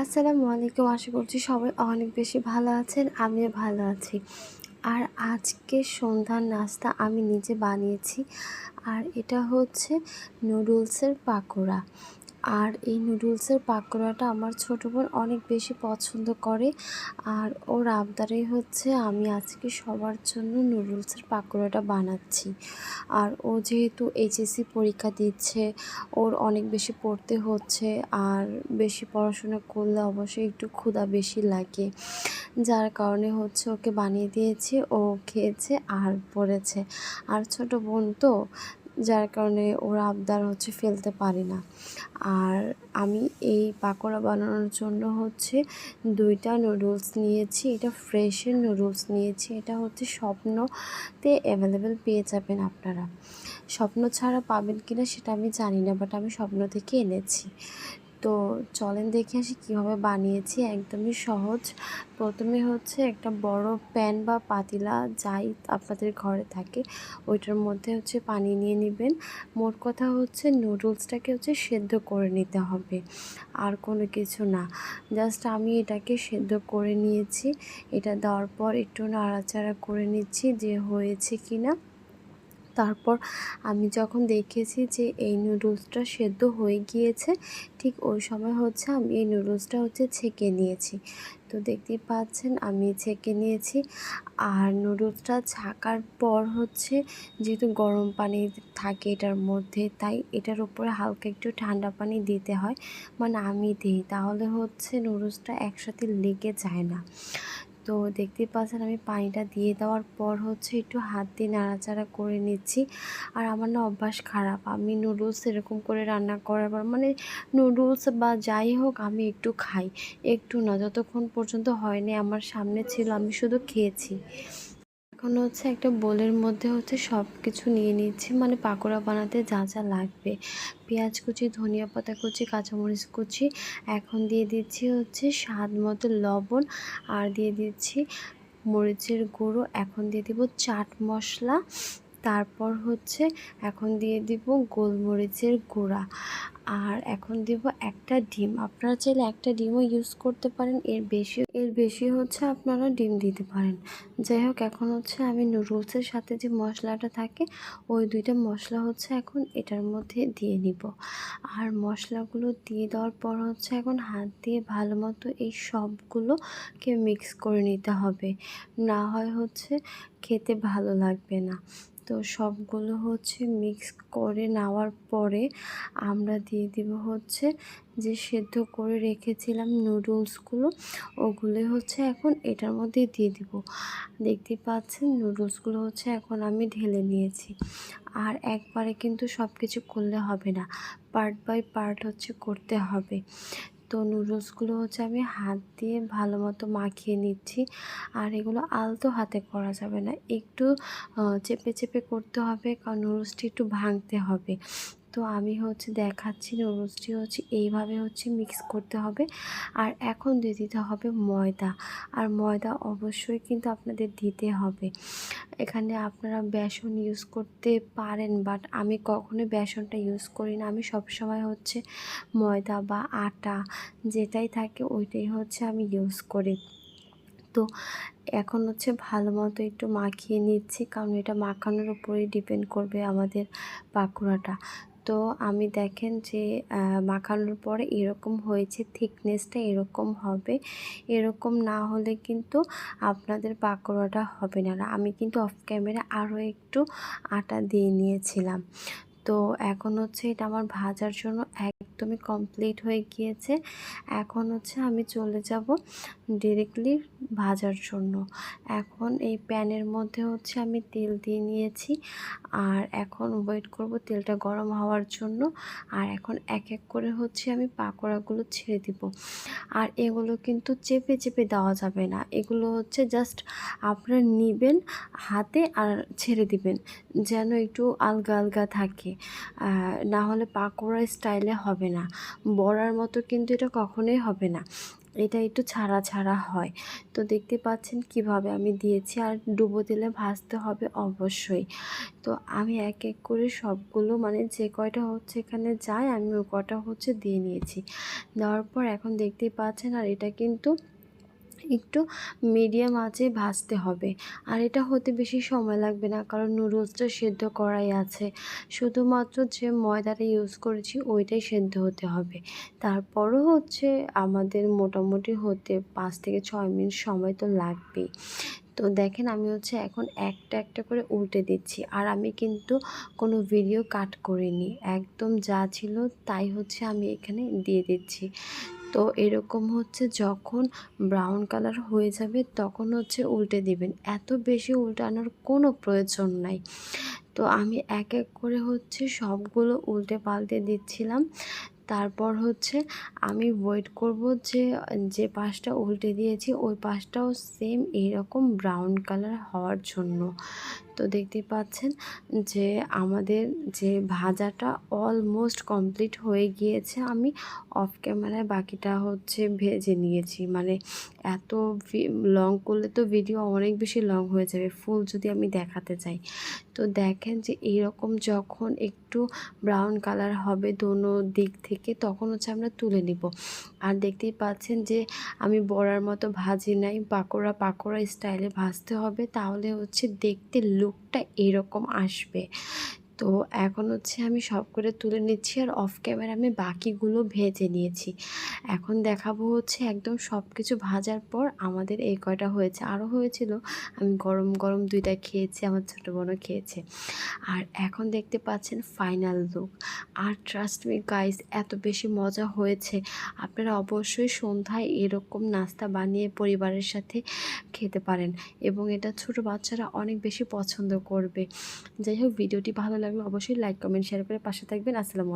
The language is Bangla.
আসসালামু আলাইকুম। আশা করছি সবাই অনেক বেশি ভালো আছেন, আমিও ভালো আছি। আর আজকে সন্ধ্যার নাস্তা আমি নিজে বানিয়েছি, আর এটা হচ্ছে নুডলসের পাকোড়া। আর এই নুডলসের পাকোড়াটা আমার ছোটো বোন অনেক বেশি পছন্দ করে। আর ওর আবদারেই হচ্ছে আমি আজকে সবার জন্য নুডলসের পাকোড়াটা বানাচ্ছি। আর ও যেহেতু এইচএসসি পরীক্ষা দিচ্ছে, ওর অনেক বেশি পড়তে হচ্ছে, আর বেশি পড়াশোনা করলে অবশ্যই একটু ক্ষুধা বেশি লাগে। যার কারণে হচ্ছে ওকে বানিয়ে দিয়েছি, ও খেয়েছে আর পড়েছে। আর ছোট বোন তো যার কারণে ওরা আবদার হচ্ছে ফেলতে পারি না। আর আমি এই পাকোড়া বানানোর জন্য হচ্ছে দুইটা নুডলস নিয়েছি, এটা ফ্রেশের নুডলস নিয়েছি, এটা হচ্ছে স্বপ্নতে অ্যাভেলেবেল পেয়ে যাবেন আপনারা। স্বপ্ন ছাড়া পাবেন কিনা সেটা আমি জানি না বাট আমি স্বপ্ন থেকে এনেছি। তো চলেন দেখে আসি কীভাবে বানিয়েছি, একদমই সহজ। প্রথমে হচ্ছে একটা বড় প্যান বা পাতিলা যাই আপনাদের ঘরে থাকে, ওইটার মধ্যে হচ্ছে পানি নিয়ে নেবেন। মোট কথা হচ্ছে নুডলসটাকে হচ্ছে সেদ্ধ করে নিতে হবে, আর কোনো কিছু না। জাস্ট আমি এটাকে সেদ্ধ করে নিয়েছি, এটা দেওয়ার পর একটু নাড়াচাড়া করে নিচ্ছি যে হয়েছে কি না তারপর আমি যখন দেখেছি যে এই নুডলসটা সেদ্ধ হয়ে গিয়েছে, ঠিক ওই সময় হচ্ছে আমি এই নুডলসটা হচ্ছে ছেঁকে নিয়েছি। তো দেখতেই পাচ্ছেন আমি ছেঁকে নিয়েছি। আর নুডলসটা ছাকার পর হচ্ছে যেহেতু গরম পানি থাকে এটার মধ্যে, তাই এটার উপরে হালকা একটু ঠান্ডা পানি দিতে হয়। মানে আমি দিই, তাহলে হচ্ছে নুডলসটা একসাথে লেগে যায় না। তো দেখতে পাচ্ছেন আমি পানিটা দিয়ে দেওয়ার পর হচ্ছে একটু হাত দিয়ে নাড়াচাড়া করে নিচ্ছি। আর আমার না অভ্যাস খারাপ। আমি নুডলস এরকম করে রান্না করার পর মানে নুডলস বা যাই হোক আমি একটু খাই। একটু না, যতক্ষণ পর্যন্ত হয়নি, আমার সামনে ছিল, আমি শুধু খেয়েছি। এখন হচ্ছে একটা বোলের মধ্যে হচ্ছে সব কিছু নিয়ে নিচ্ছি। মানে পাকোড়া বানাতে যা যা লাগবে। পেঁয়াজ কুচি, ধনিয়া পাতা কুচি, কাঁচামরিচ কুচি, এখন দিয়ে দিচ্ছি হচ্ছে স্বাদ মতো লবণ আর দিয়ে দিচ্ছি মরিচের গুঁড়ো। এখন দিয়ে দিব চাট মশলা। তারপর হচ্ছে এখন দিয়ে দিব গোলমরিচের গুঁড়া। আর এখন দিব একটা ডিম। আপনারা চাইলে একটা ডিমও ইউজ করতে পারেন। এর বেশি এর বেশি হচ্ছে আপনারা ডিম দিতে পারেন। যাই হোক, এখন হচ্ছে আমি নুডলসের সাথে যে মশলাটা থাকে, ওই দুইটা মশলা হচ্ছে এখন এটার মধ্যে দিয়ে নিব। আর মশলাগুলো দিয়ে দেওয়ার পর হচ্ছে এখন হাত দিয়ে ভালো মতো এই সবগুলোকে মিক্স করে নিতে হবে। না হয় হচ্ছে খেতে ভালো লাগবে না। তো সবগুলো হচ্ছে মিক্স করে নেওয়ার পরে আমরা দিয়ে দিব হচ্ছে যে সেদ্ধ করে রেখেছিলাম নুডলসগুলো ওগুলো হচ্ছে এখন এটার মধ্যে দিয়ে দিব। দেখতে পাচ্ছেন নুডলসগুলো হচ্ছে এখন আমি ঢেলে নিয়েছি। আর একবারে কিন্তু সব কিছু করলে হবে না পার্ট বাই পার্ট হচ্ছে করতে হবে। তো নুডলসগুলো হচ্ছে আমি হাত দিয়ে ভালো মতো মাখিয়ে নিচ্ছি। আর এগুলো আলতো হাতে করা যাবে না। একটু চেপে চেপে করতে হবে। কারণ নুডলসটি একটু ভাঙতে হবে। তো আমি হচ্ছে দেখাচ্ছি নুডলসটি হচ্ছে এইভাবে হচ্ছে মিক্স করতে হবে। আর এখন দিয়ে দিতে হবে ময়দা। আর ময়দা অবশ্যই কিন্তু আপনাদের দিতে হবে। এখানে আপনারা বেসন ইউজ করতে পারেন বাট আমি কখনোই বেসনটা ইউজ করি না। আমি সবসময় হচ্ছে ময়দা বা আটা যেটাই থাকে ওইটাই হচ্ছে আমি ইউজ করি। তো এখন হচ্ছে ভালো মতো একটু মাখিয়ে নিচ্ছি, কারণ এটা মাখানোর উপরেই ডিপেন্ড করবে আমাদের পাকোড়াটা। তো আমি দেখেন যে মাখানোর পরে এরকম হয়েছে, থিকনেসটা এরকম হবে। এরকম না হলে কিন্তু আপনাদের পাকোড়াটা হবে না। আমি কিন্তু অফ ক্যামেরা আরও একটু আটা দিয়ে নিয়েছিলাম। তো এখন হচ্ছে এটা আমার ভাজার জন্য একদমই কমপ্লিট হয়ে গিয়েছে। এখন হচ্ছে আমি চলে যাব ডিরেক্টলি ভাজার জন্য। এখন এই প্যানের মধ্যে হচ্ছে আমি তেল দিয়ে নিয়েছি। আর এখন ওয়েট করব তেলটা গরম হওয়ার জন্য। আর এখন এক এক করে হচ্ছে আমি পাকোড়াগুলো ছেড়ে দিব। আর এগুলো কিন্তু চেপে চেপে দেওয়া যাবে না। এগুলো হচ্ছে জাস্ট আপনারা নিবেন হাতে আর ছেড়ে দিবেন, যেন একটু আলগা আলগা থাকে। না হলে পাকোড়া স্টাইলে হবে না। বড়ার মতো কিন্তু এটা কখনোই হবে না। এটা একটু ছাড়া ছাড়া হয়। তো দেখতে পাচ্ছেন কীভাবে আমি দিয়েছি আর ডুবো দিলে ভাজতে হবে অবশ্যই। তো আমি এক এক করে সবগুলো মানে যে কয়টা হচ্ছে এখানে যায়, আমি ও কটা হচ্ছে দিয়ে নিয়েছি। দেওয়ার পর এখন দেখতেই পাচ্ছেন আর এটা কিন্তু একটু মিডিয়াম আঁচে ভাজতে হবে। আর এটা হতে বেশি সময় লাগবে না, কারণ নুডলসটা সেদ্ধ করাই আছে। শুধুমাত্র যে ময়দাটা ইউজ করেছি, ওইটাই সেদ্ধ হতে হবে। তারপরও হচ্ছে আমাদের মোটামুটি হতে পাঁচ থেকে ছয় মিনিট সময় তো লাগবেই। তো দেখেন আমি হচ্ছে এখন একটা একটা করে উল্টে দিচ্ছি, আর আমি কিন্তু কোনো ভিডিও কাট করিনি। একদম যা ছিল তাই হচ্ছে আমি এখানে দিয়ে দিচ্ছি। তো এরকম হচ্ছে যখন ব্রাউন কালার হয়ে যাবে তখন হচ্ছে উল্টে দিবেন। এত বেশি উল্টানোর কোনো প্রয়োজন নাই। তো আমি এক এক করে হচ্ছে সবগুলো উল্টে পাল্টে দিচ্ছিলাম। তারপর হচ্ছে আমি ওয়েট করব যে যে পাশটা উল্টে দিয়েছি, ওই পাশটাও সেম এইরকম ব্রাউন কালার হওয়ার জন্য। তো দেখতে পাচ্ছেন যে আমাদের যে ভাজাটা অলমোস্ট কমপ্লিট হয়ে গিয়েছে, আমি অফ ক্যামেরায় বাকিটা হচ্ছে ভেজে নিয়েছি। মানে এত লং করলে তো ভিডিও অনেক বেশি লং হয়ে যাবে ফুল যদি আমি দেখাতে চাই। তো দেখেন যে এইরকম যখন একটু ব্রাউন কালার হবে দোনো দিক থেকে, তখন হচ্ছে আমরা তুলে নিব। আর দেখতেই পাচ্ছেন যে আমি বড়ার মতো ভাজি নাই, পাকোড়া পাকোড়া স্টাইলে ভাজতে হবে, তাহলে হচ্ছে দেখতে লুকটা এরকম আসবে। তো এখন হচ্ছে আমি সব করে তুলে নিচ্ছি আর অফ ক্যামেরা আমি বাকিগুলো ভেজে নিয়েছি। এখন দেখাবো হচ্ছে একদম সব কিছু ভাজার পর আমাদের এই কয়টা হয়েছে। আরও হয়েছিল, আমি গরম গরম দুইটা খেয়েছি, আমার ছোটো বোনও খেয়েছে। আর এখন দেখতে পাচ্ছেন ফাইনাল লুক আর ট্রাস্ট মি গাইস এত বেশি মজা হয়েছে। আপনারা অবশ্যই সন্ধ্যায় এরকম নাস্তা বানিয়ে পরিবারের সাথে খেতে পারেন। এবং এটা ছোট বাচ্চারা অনেক বেশি পছন্দ করবে। যাই হোক, ভিডিওটি ভালো লাগলে অবশ্যই লাইক কমেন্ট শেয়ার করে পাশে থাকবেন। আসসালামু